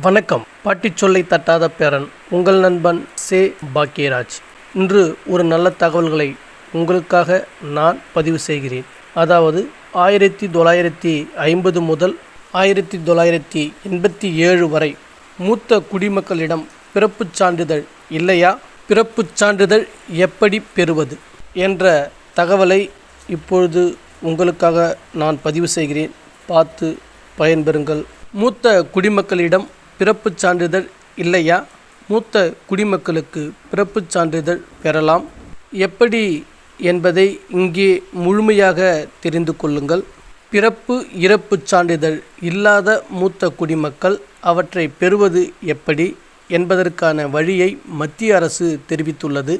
வணக்கம். பாட்டி சொல்லை தட்டாத பேரன் உங்கள் நண்பன் சே. பாக்கியராஜ். இன்று ஒரு நல்ல தகவல்களை உங்களுக்காக நான் பதிவு செய்கிறேன். அதாவது ஆயிரத்தி தொள்ளாயிரத்தி ஐம்பது முதல் ஆயிரத்தி தொள்ளாயிரத்தி எண்பத்தி ஏழு வரை மூத்த குடிமக்களிடம் பிறப்புச் சான்றிதழ் இல்லையா? பிறப்புச் சான்றிதழ் எப்படி பெறுவது என்ற தகவலை இப்பொழுது உங்களுக்காக நான் பதிவு செய்கிறேன். பார்த்து பயன்பெறுங்கள். மூத்த குடிமக்களிடம் பிறப்புச் சான்றிதழ் இல்லையா? மூத்த குடிமக்களுக்கு பிறப்புச் சான்றிதழ் பெறலாம். எப்படி என்பதை இங்கே முழுமையாக தெரிந்து கொள்ளுங்கள். பிறப்பு இறப்புச் சான்றிதழ் இல்லாத மூத்த குடிமக்கள் அவற்றை பெறுவது எப்படி என்பதற்கான வழியை மத்திய அரசு தெரிவித்துள்ளது.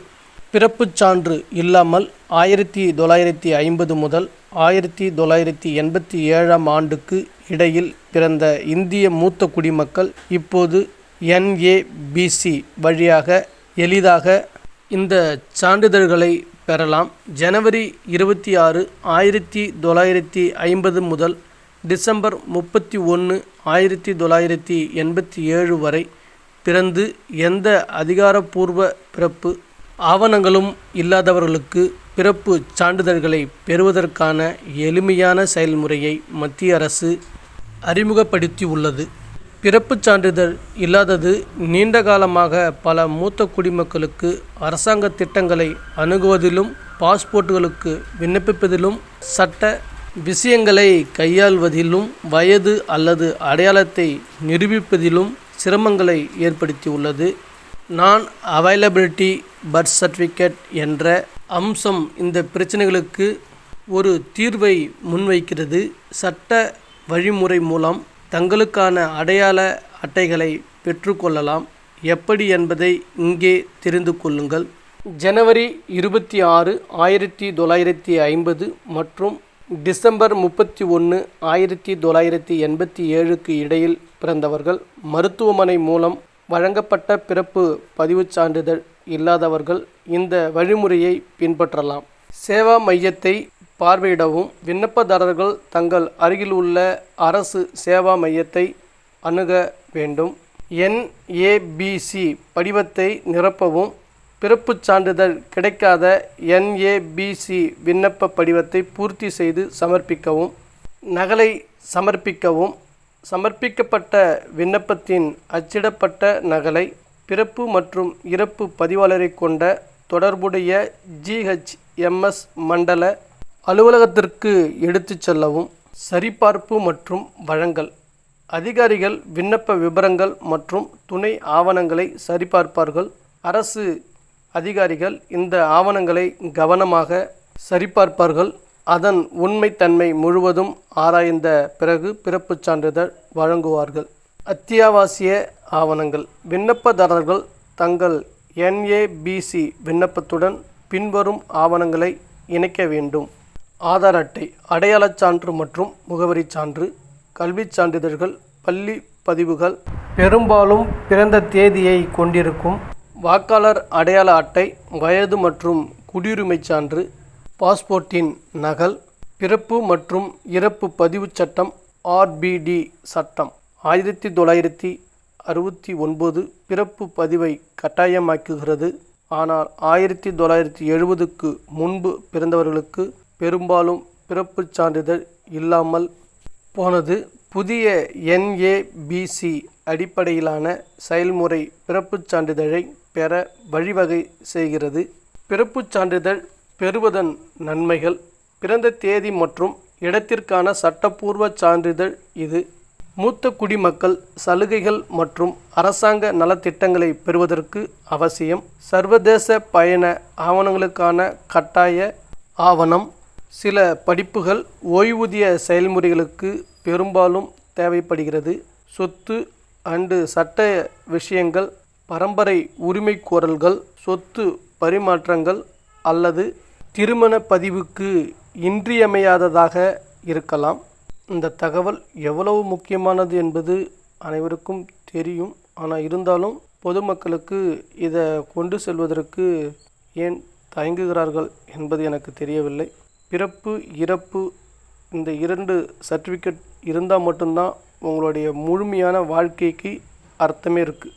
பிறப்புச் சான்று இல்லாமல் ஆயிரத்தி தொள்ளாயிரத்தி ஐம்பது முதல் ஆயிரத்தி தொள்ளாயிரத்தி எண்பத்தி ஏழாம் ஆண்டுக்கு இடையில் பிறந்த இந்திய மூத்த குடிமக்கள் இப்போது என்ஏபிசி வழியாக எளிதாக இந்த சான்றிதழ்களை பெறலாம். ஜனவரி இருபத்தி ஆறு ஆயிரத்தி தொள்ளாயிரத்தி ஐம்பது முதல் டிசம்பர் முப்பத்தி ஒன்று ஆயிரத்தி தொள்ளாயிரத்தி எண்பத்தி ஏழு வரை பிறந்து எந்த அதிகாரப்பூர்வ பிறப்பு ஆவணங்களும் இல்லாதவர்களுக்கு பிறப்பு சான்றிதழ்களை பெறுவதற்கான எளிமையான செயல்முறையை மத்திய அரசு அறிமுகப்படுத்தி உள்ளது பிறப்புச் சான்றிதழ் இல்லாதது நீண்ட காலமாக பல மூத்த குடிமக்களுக்கு அரசாங்க திட்டங்களை அணுகுவதிலும் பாஸ்போர்ட்டுகளுக்கு விண்ணப்பிப்பதிலும் சட்ட விஷயங்களை கையாள்வதிலும் வயது அல்லது அடையாளத்தை நிரூபிப்பதிலும் சிரமங்களை ஏற்படுத்தியுள்ளது. நான் அவைலபிலிட்டி பர்த் சர்டிஃபிகேட் என்ற அம்சம் இந்த பிரச்சனைகளுக்கு ஒரு தீர்வை முன்வைக்கிறது. சட்ட வழிமுறை மூலம் தங்களுக்கான அடையாள அட்டைகளை பெற்றுக்கொள்ளலாம். எப்படி என்பதை இங்கே தெரிந்து கொள்ளுங்கள். ஜனவரி இருபத்தி ஆறு ஆயிரத்தி தொள்ளாயிரத்தி ஐம்பது மற்றும் டிசம்பர் முப்பத்தி ஒன்று ஆயிரத்தி தொள்ளாயிரத்தி எண்பத்தி ஏழுக்கு இடையில் பிறந்தவர்கள் மருத்துவமனை மூலம் வழங்கப்பட்ட பிறப்பு பதிவுச் சான்றிதழ் இல்லாதவர்கள் இந்த வழிமுறையை பின்பற்றலாம். சேவா மையத்தை பார்வையிடவும் விண்ணப்பதாரர்கள் தங்கள் அருகில் உள்ள அரசு சேவா மையத்தை அணுக வேண்டும். என்ஏபிசி படிவத்தை நிரப்பவும் பிறப்புச் சான்றிதழ் கிடைக்காத என்ஏபிசி விண்ணப்ப படிவத்தை பூர்த்தி செய்து சமர்ப்பிக்கவும் நகலை சமர்ப்பிக்கவும் சமர்ப்பிக்கப்பட்ட விண்ணப்பத்தின் அச்சிடப்பட்ட நகலை பிறப்பு மற்றும் இறப்பு பதிவாளரை கொண்ட தொடர்புடைய ஜிஹெச்எம்எஸ் மண்டல அலுவலகத்திற்கு எடுத்துச் செல்லவும் சரிபார்ப்பு மற்றும் வழங்கல் அதிகாரிகள் விண்ணப்ப விபரங்கள் மற்றும் துணை ஆவணங்களை சரிபார்ப்பார்கள். அரசு அதிகாரிகள் இந்த ஆவணங்களை கவனமாக சரிபார்ப்பார்கள். அதன் உண்மைத்தன்மை முழுவதும் ஆராய்ந்த பிறகு பிறப்புச் சான்றிதழ் வழங்குவார்கள். அத்தியாவசிய ஆவணங்கள். விண்ணப்பதாரர்கள் தங்கள் என்ஏபிசி விண்ணப்பத்துடன் பின்வரும் ஆவணங்களை இணைக்க வேண்டும். ஆதார் அட்டை அடையாளச் சான்று மற்றும் முகவரிச் சான்று கல்விச் சான்றிதழ்கள் பள்ளி பதிவுகள் பெரும்பாலும் பிறந்த தேதியை கொண்டிருக்கும். வாக்காளர் அடையாள அட்டை வயது மற்றும் குடியுரிமைச் சான்று பாஸ்போர்ட்டின் நகல் பிறப்பு மற்றும் இறப்பு பதிவுச் சட்டம் ஆர்பிடி சட்டம். ஆயிரத்தி தொள்ளாயிரத்தி அறுபத்தி ஒன்பது பிறப்பு பதிவை கட்டாயமாக்குகிறது. ஆனால் ஆயிரத்தி தொள்ளாயிரத்தி எழுபதுக்கு முன்பு பிறந்தவர்களுக்கு பெரும்பாலும் பிறப்புச் சான்றிதழ் இல்லாமல் போனது. புதிய என்ஏபிசி அடிப்படையிலான செயல்முறை பிறப்புச் சான்றிதழை பெற வழிவகை செய்கிறது. பிறப்புச் சான்றிதழ் பெறுவதன் நன்மைகள் பிறந்த தேதி மற்றும் இடத்திற்கான சட்டப்பூர்வ சான்றிதழ் இது. மூத்த குடிமக்கள் சலுகைகள் மற்றும் அரசாங்க நலத்திட்டங்களை பெறுவதற்கு அவசியம். சர்வதேச பயண ஆவணங்களுக்கான கட்டாய ஆவணம். சில படிப்புகள் ஓய்வூதிய செயல்முறைகளுக்கு பெரும்பாலும் தேவைப்படுகிறது. சொத்து அண்டு சட்ட விஷயங்கள் பரம்பரை உரிமைகோரல்கள் சொத்து பரிமாற்றங்கள் அல்லது திருமண பதிவுக்கு இன்றியமையாததாக இருக்கலாம். இந்த தகவல் எவ்வளவு முக்கியமானது என்பது அனைவருக்கும் தெரியும். ஆனால் இருந்தாலும் பொதுமக்களுக்கு இதை கொண்டு செல்வதற்கு ஏன் தயங்குகிறார்கள் என்பது எனக்கு தெரியவில்லை. பிறப்பு இறப்பு இந்த இரண்டு சர்டிஃபிகேட் இருந்தால் மட்டும்தான் உங்களுடைய முழுமையான வாழ்க்கைக்கு அர்த்தமே இருக்குது